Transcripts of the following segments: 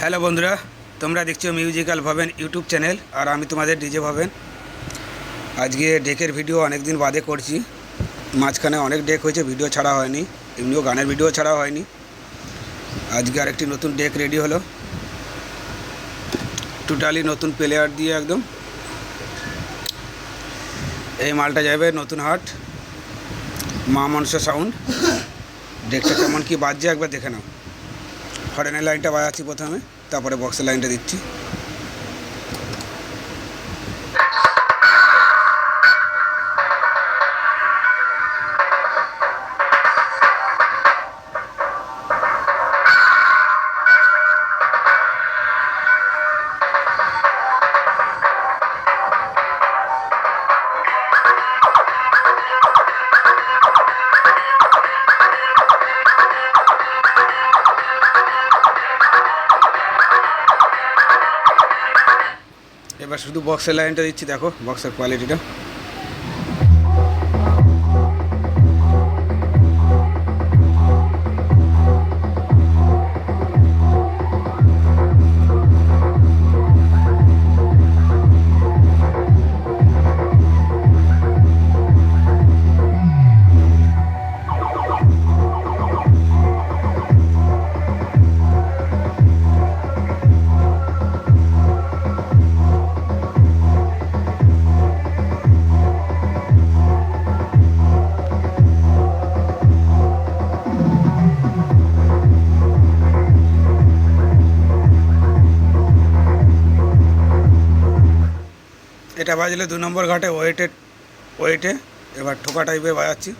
Hello বন্ধুরা তোমরা দেখছ মিউজিক্যাল ভবেন ইউটিউব চ্যানেল আর আমি তোমাদের ডিজে ভবেন আজকে ডেকের ভিডিও অনেক দিন বাদে করছি মাঝখানে অনেক ডেক হয়েছে ভিডিও ছাড়া হয়নি এমনিও গানের ভিডিও ছাড়া হয়নি। আজকে আরেকটি নতুন ডেক রেডি হলো। টোটালি নতুন প্লেয়ার দিয়ে একদম। এই মালটা যাবে নতুন হাট মা মনসা সাউন্ড ডেকটা কেমন কি বাজছে একবার দেখে নাও। হরেনের লাইনটা বাজাচ্ছি প্রথমে তারপরে বক্সের লাইনটা দিচ্ছি। এবার শুধু বক্সের লাইনটা দিচ্ছি দেখো বক্সের কোয়ালিটিটা এটা বাজলে দু নম্বর ঘাটে ওয়েটে ওয়েটে এবার ঠোকা টাইপের বাজাচ্ছি।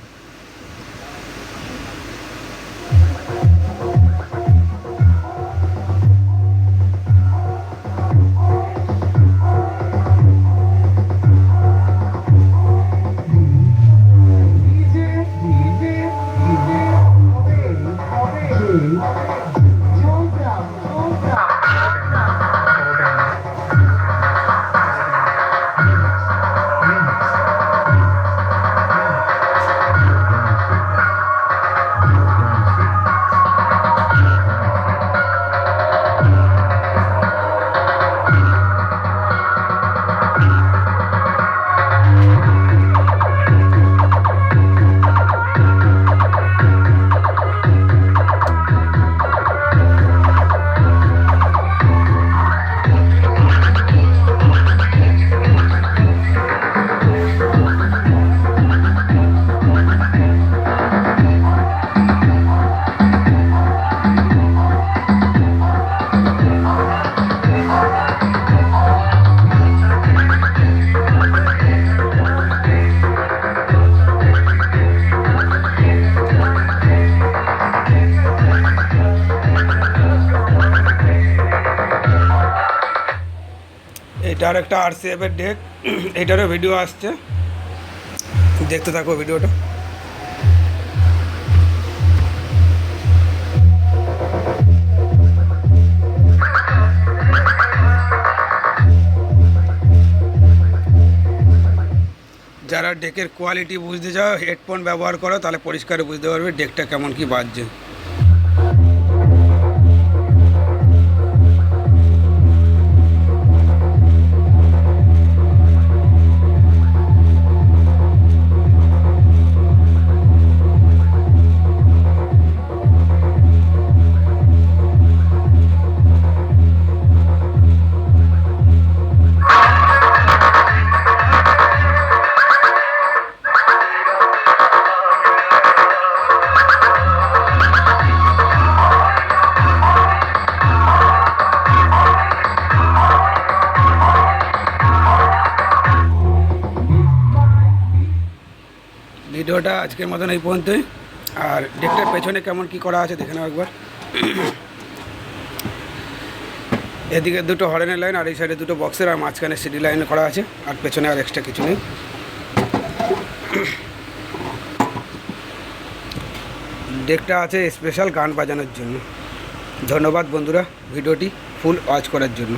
এটার একটা আর এর ডেক এটারও ভিডিও আসছে। দেখতে থাকো ভিডিওটা যারা ডেকের কোয়ালিটি বুঝতে চাও হেডফোন ব্যবহার করো, তাহলে পরিষ্কার বুঝতে পারবে ডেকটা কেমন কি বাজছে। ভিডিওটা আজকের মতন এই পর্যন্তই। আর ডেকটার পেছনে কেমন কি করা আছে দেখে নাও একবার। এদিকে দুটো হরেনের লাইন আর এই সাইডে দুটো বক্সের আর মাঝখানে সিডি লাইন করা আছে, আর পেছনে আর এক্সট্রা কিছু নেই। ডেকটা আছে স্পেশাল গান বাজানোর জন্য। ধন্যবাদ বন্ধুরা ভিডিওটি ফুল ওয়াচ করার জন্য।